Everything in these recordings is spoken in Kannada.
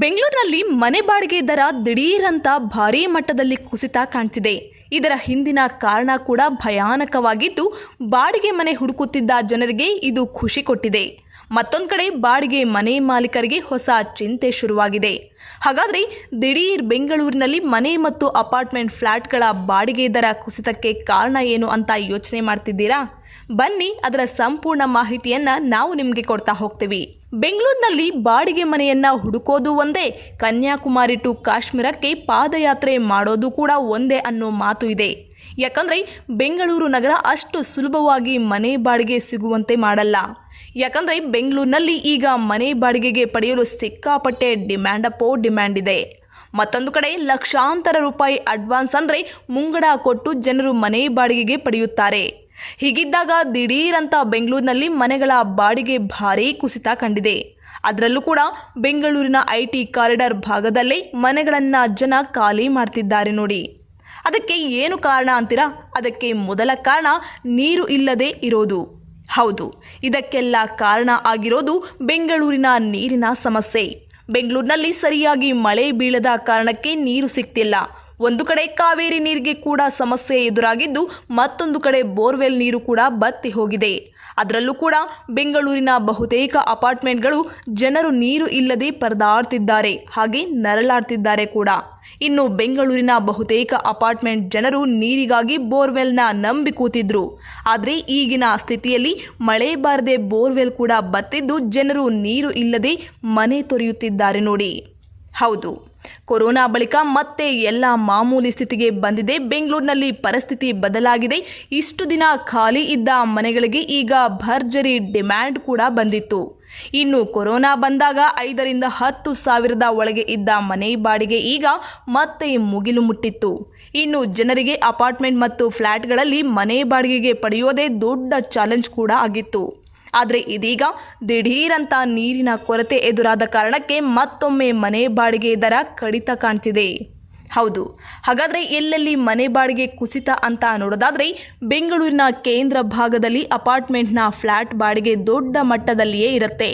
ಬೆಂಗಳೂರಿನಲ್ಲಿ ಮನೆ ಬಾಡಿಗೆ ದರ ದಿಢೀರಂತ ಭಾರೀ ಮಟ್ಟದಲ್ಲಿ ಕುಸಿತ ಕಾಣ್ತಿದೆ. ಇದರ ಹಿಂದಿನ ಕಾರಣ ಕೂಡ ಭಯಾನಕವಾಗಿದ್ದು, ಬಾಡಿಗೆ ಮನೆ ಹುಡುಕುತ್ತಿದ್ದ ಜನರಿಗೆ ಇದು ಖುಷಿ ಕೊಟ್ಟಿದೆ. ಮತ್ತೊಂದು ಕಡೆ ಬಾಡಿಗೆ ಮನೆ ಮಾಲೀಕರಿಗೆ ಹೊಸ ಚಿಂತೆ ಶುರುವಾಗಿದೆ. ಹಾಗಾದರೆ ದಿಢೀರ್ ಬೆಂಗಳೂರಿನಲ್ಲಿ ಮನೆ ಮತ್ತು ಅಪಾರ್ಟ್ಮೆಂಟ್ ಫ್ಲ್ಯಾಟ್ಗಳ ಬಾಡಿಗೆ ದರ ಕುಸಿತಕ್ಕೆ ಕಾರಣ ಏನು ಅಂತ ಯೋಚನೆ ಮಾಡ್ತಿದ್ದೀರಾ? ಬನ್ನಿ, ಅದರ ಸಂಪೂರ್ಣ ಮಾಹಿತಿಯನ್ನು ನಾವು ನಿಮಗೆ ಕೊಡ್ತಾ ಹೋಗ್ತೀವಿ. ಬೆಂಗಳೂರಿನಲ್ಲಿ ಬಾಡಿಗೆ ಮನೆಯನ್ನ ಹುಡುಕೋದು ಒಂದೇ, ಕನ್ಯಾಕುಮಾರಿ ಟು ಕಾಶ್ಮೀರಕ್ಕೆ ಪಾದಯಾತ್ರೆ ಮಾಡೋದು ಕೂಡ ಒಂದೇ ಅನ್ನೋ ಮಾತು ಇದೆ. ಯಾಕಂದರೆ ಬೆಂಗಳೂರು ನಗರ ಅಷ್ಟು ಸುಲಭವಾಗಿ ಮನೆ ಬಾಡಿಗೆ ಸಿಗುವಂತೆ ಮಾಡಲ್ಲ. ಯಾಕಂದರೆ ಬೆಂಗಳೂರಿನಲ್ಲಿ ಈಗ ಮನೆ ಬಾಡಿಗೆಗೆ ಪಡೆಯಲು ಸಿಕ್ಕಾಪಟ್ಟೆ ಡಿಮ್ಯಾಂಡ್ ಅಪೋ ಡಿಮ್ಯಾಂಡ್ ಇದೆ. ಮತ್ತೊಂದು ಕಡೆ ಲಕ್ಷಾಂತರ ರೂಪಾಯಿ ಅಡ್ವಾನ್ಸ್ ಅಂದರೆ ಮುಂಗಡ ಕೊಟ್ಟು ಜನರು ಮನೆ ಬಾಡಿಗೆಗೆ ಪಡೆಯುತ್ತಾರೆ. ಹೀಗಿದ್ದಾಗ ದಿಢೀರಂತ ಬೆಂಗಳೂರಿನಲ್ಲಿ ಮನೆಗಳ ಬಾಡಿಗೆ ಭಾರೀ ಕುಸಿತ ಕಂಡಿದೆ. ಅದರಲ್ಲೂ ಕೂಡ ಬೆಂಗಳೂರಿನ ಐ ಟಿ ಕಾರಿಡಾರ್ ಭಾಗದಲ್ಲೇ ಮನೆಗಳನ್ನು ಜನ ಖಾಲಿ ಮಾಡ್ತಿದ್ದಾರೆ ನೋಡಿ. ಅದಕ್ಕೆ ಏನು ಕಾರಣ ಅಂತೀರಾ? ಅದಕ್ಕೆ ಮೊದಲ ಕಾರಣ ನೀರು ಇಲ್ಲದೆ ಇರೋದು. ಹೌದು, ಇದಕ್ಕೆಲ್ಲ ಕಾರಣ ಆಗಿರೋದು ಬೆಂಗಳೂರಿನ ನೀರಿನ ಸಮಸ್ಯೆ. ಬೆಂಗಳೂರಿನಲ್ಲಿ ಸರಿಯಾಗಿ ಮಳೆ ಬೀಳದ ಕಾರಣಕ್ಕೆ ನೀರು ಸಿಗ್ತಿಲ್ಲ. ಒಂದು ಕಡೆ ಕಾವೇರಿ ನೀರಿಗೆ ಕೂಡ ಸಮಸ್ಯೆ ಎದುರಾಗಿದ್ದು, ಮತ್ತೊಂದು ಕಡೆ ಬೋರ್ವೆಲ್ ನೀರು ಕೂಡ ಬತ್ತಿ ಹೋಗಿದೆ. ಅದರಲ್ಲೂ ಕೂಡ ಬೆಂಗಳೂರಿನ ಬಹುತೇಕ ಅಪಾರ್ಟ್ಮೆಂಟ್ಗಳು ಜನರು ನೀರು ಇಲ್ಲದೆ ಪರದಾಡ್ತಿದ್ದಾರೆ, ಹಾಗೆ ನರಳಾಡ್ತಿದ್ದಾರೆ ಕೂಡ. ಇನ್ನು ಬೆಂಗಳೂರಿನ ಬಹುತೇಕ ಅಪಾರ್ಟ್ಮೆಂಟ್ ಜನರು ನೀರಿಗಾಗಿ ಬೋರ್ವೆಲ್ನ ನಂಬಿ ಕೂತಿದ್ರು. ಆದರೆ ಈಗಿನ ಸ್ಥಿತಿಯಲ್ಲಿ ಮಳೆ ಬಾರದೆ ಬೋರ್ವೆಲ್ ಕೂಡ ಬತ್ತಿದ್ದು ಜನರು ನೀರು ಇಲ್ಲದೆ ಮನೆ ತೊರೆಯುತ್ತಿದ್ದಾರೆ ನೋಡಿ. ಹೌದು. ಕೊರೋನಾ ಬಳಿಕ ಮತ್ತೆ ಎಲ್ಲ ಮಾಮೂಲಿ ಸ್ಥಿತಿಗೆ ಬಂದಿದೆ. ಬೆಂಗಳೂರಿನಲ್ಲಿ ಪರಿಸ್ಥಿತಿ ಬದಲಾಗಿದೆ. ಇಷ್ಟು ದಿನ ಖಾಲಿ ಇದ್ದ ಮನೆಗಳಿಗೆ ಈಗ ಭರ್ಜರಿ ಡಿಮ್ಯಾಂಡ್ ಕೂಡ ಬಂದಿತ್ತು. ಇನ್ನು ಕೊರೋನಾ ಬಂದಾಗ ಐದರಿಂದ ಹತ್ತು ಸಾವಿರದ ಒಳಗೆ ಇದ್ದ ಮನೆ ಬಾಡಿಗೆ ಈಗ ಮತ್ತೆ ಮುಗಿಲು ಮುಟ್ಟಿತ್ತು. ಇನ್ನು ಜನರಿಗೆ ಅಪಾರ್ಟ್ಮೆಂಟ್ ಮತ್ತು ಫ್ಲ್ಯಾಟ್ಗಳಲ್ಲಿ ಮನೆ ಬಾಡಿಗೆಗೆ ಪಡೆಯೋದೇ ದೊಡ್ಡ ಚಾಲೆಂಜ್ ಕೂಡ ಆಗಿತ್ತು. ಆದರೆ ಇದೀಗ ದಿಢೀರಂತ ನೀರಿನ ಕೊರತೆ ಎದುರಾದ ಕಾರಣಕ್ಕೆ ಮತ್ತೊಮ್ಮೆ ಮನೆ ಬಾಡಿಗೆ ದರ ಕಡಿತ ಕಾಣ್ತಿದೆ. ಹೌದು. ಹಾಗಾದರೆ ಎಲ್ಲೆಲ್ಲಿ ಮನೆ ಬಾಡಿಗೆ ಕುಸಿತ ಅಂತ ನೋಡೋದಾದರೆ ಬೆಂಗಳೂರಿನ ಕೇಂದ್ರ ಭಾಗದಲ್ಲಿ ಅಪಾರ್ಟ್ಮೆಂಟ್ನ ಫ್ಲ್ಯಾಟ್ ಬಾಡಿಗೆ ದೊಡ್ಡ ಮಟ್ಟದಲ್ಲಿಯೇ ಇರುತ್ತೆ.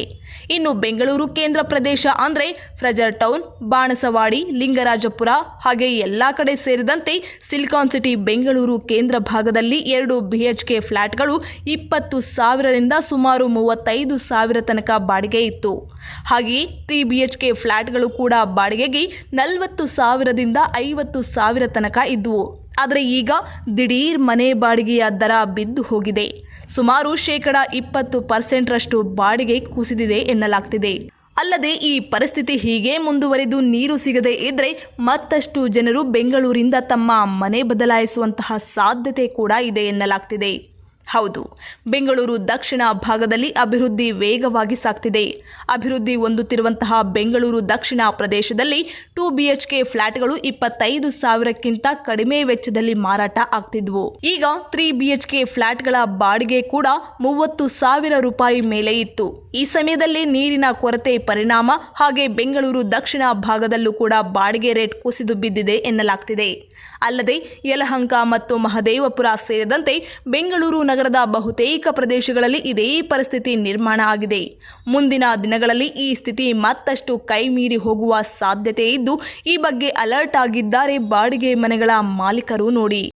ಇನ್ನು ಬೆಂಗಳೂರು ಕೇಂದ್ರ ಪ್ರದೇಶ ಅಂದರೆ ಫ್ರೆಜರ್ ಟೌನ್, ಬಾಣಸವಾಡಿ, ಲಿಂಗರಾಜಪುರ ಹಾಗೆ ಎಲ್ಲ ಕಡೆ ಸೇರಿದಂತೆ ಸಿಲಿಕಾನ್ ಸಿಟಿ ಬೆಂಗಳೂರು ಕೇಂದ್ರ ಭಾಗದಲ್ಲಿ ಎರಡು ಬಿ ಎಚ್ ಕೆ ಫ್ಲ್ಯಾಟ್ಗಳು ಇಪ್ಪತ್ತು ಸಾವಿರದಿಂದ ಸುಮಾರು ಮೂವತ್ತೈದು ಸಾವಿರ ತನಕ ಬಾಡಿಗೆ ಇತ್ತು. ಹಾಗೆಯೇ ತ್ರೀ ಬಿ ಎಚ್ ಕೆ ಫ್ಲ್ಯಾಟ್ಗಳು ಕೂಡ ಬಾಡಿಗೆಗೆ ನಲವತ್ತು ಸಾವಿರದಿಂದ ಐವತ್ತು ಸಾವಿರ ತನಕ ಇದ್ದುವು ಆದರೆ ಈಗ ದಿಢೀರ್ ಮನೆ ಬಾಡಿಗೆಯ ದರ ಬಿದ್ದು ಹೋಗಿದೆ. ಸುಮಾರು ಶೇಕಡ ಇಪ್ಪತ್ತು ಪರ್ಸೆಂಟ್ರಷ್ಟು ಬಾಡಿಗೆ ಕುಸಿದಿದೆ ಎನ್ನಲಾಗ್ತಿದೆ. ಅಲ್ಲದೆ ಈ ಪರಿಸ್ಥಿತಿ ಹೀಗೆ ಮುಂದುವರಿದು ನೀರು ಸಿಗದೆ ಇದ್ದರೆ ಮತ್ತಷ್ಟು ಜನರು ಬೆಂಗಳೂರಿಂದ ತಮ್ಮ ಮನೆ ಬದಲಾಯಿಸುವಂತಹ ಸಾಧ್ಯತೆ ಕೂಡ ಇದೆ ಎನ್ನಲಾಗ್ತಿದೆ. ಹೌದು. ಬೆಂಗಳೂರು ದಕ್ಷಿಣ ಭಾಗದಲ್ಲಿ ಅಭಿವೃದ್ಧಿ ವೇಗವಾಗಿ ಸಾಗ್ತಿದೆ. ಅಭಿವೃದ್ಧಿ ಹೊಂದುತ್ತಿರುವಂತಹ ಬೆಂಗಳೂರು ದಕ್ಷಿಣ ಪ್ರದೇಶದಲ್ಲಿ ಟೂ ಬಿಎಚ್ಕೆ ಫ್ಲಾಟ್ಗಳು ಇಪ್ಪತ್ತೈದು ಸಾವಿರಕ್ಕಿಂತ ಕಡಿಮೆ ವೆಚ್ಚದಲ್ಲಿ ಮಾರಾಟ ಆಗ್ತಿದ್ವು. ಈಗ ತ್ರೀ ಬಿಎಚ್ಕೆ ಫ್ಲಾಟ್ಗಳ ಬಾಡಿಗೆ ಕೂಡ ಮೂವತ್ತು ಸಾವಿರ ರೂಪಾಯಿ ಮೇಲೆ ಇತ್ತು. ಈ ಸಮಯದಲ್ಲಿ ನೀರಿನ ಕೊರತೆ ಪರಿಣಾಮ ಹಾಗೆ ಬೆಂಗಳೂರು ದಕ್ಷಿಣ ಭಾಗದಲ್ಲೂ ಕೂಡ ಬಾಡಿಗೆ ರೇಟ್ ಕುಸಿದು ಬಿದ್ದಿದೆ ಎನ್ನಲಾಗ್ತಿದೆ. ಅಲ್ಲದೆ ಯಲಹಂಕ ಮತ್ತು ಮಹದೇವಪುರ ಸೇರಿದಂತೆ ಬೆಂಗಳೂರು ನಗರದ ಬಹುತೇಕ ಪ್ರದೇಶಗಳಲ್ಲಿ ಇದೇ ಪರಿಸ್ಥಿತಿ ನಿರ್ಮಾಣ ಆಗಿದೆ. ಮುಂದಿನ ದಿನಗಳಲ್ಲಿ ಈ ಸ್ಥಿತಿ ಮತ್ತಷ್ಟು ಕೈಮೀರಿ ಹೋಗುವ ಸಾಧ್ಯತೆ ಇದ್ದು, ಈ ಬಗ್ಗೆ ಅಲರ್ಟ್ ಆಗಿದ್ದಾರೆ ಬಾಡಿಗೆ ಮನೆಗಳ ಮಾಲೀಕರು ನೋಡಿ.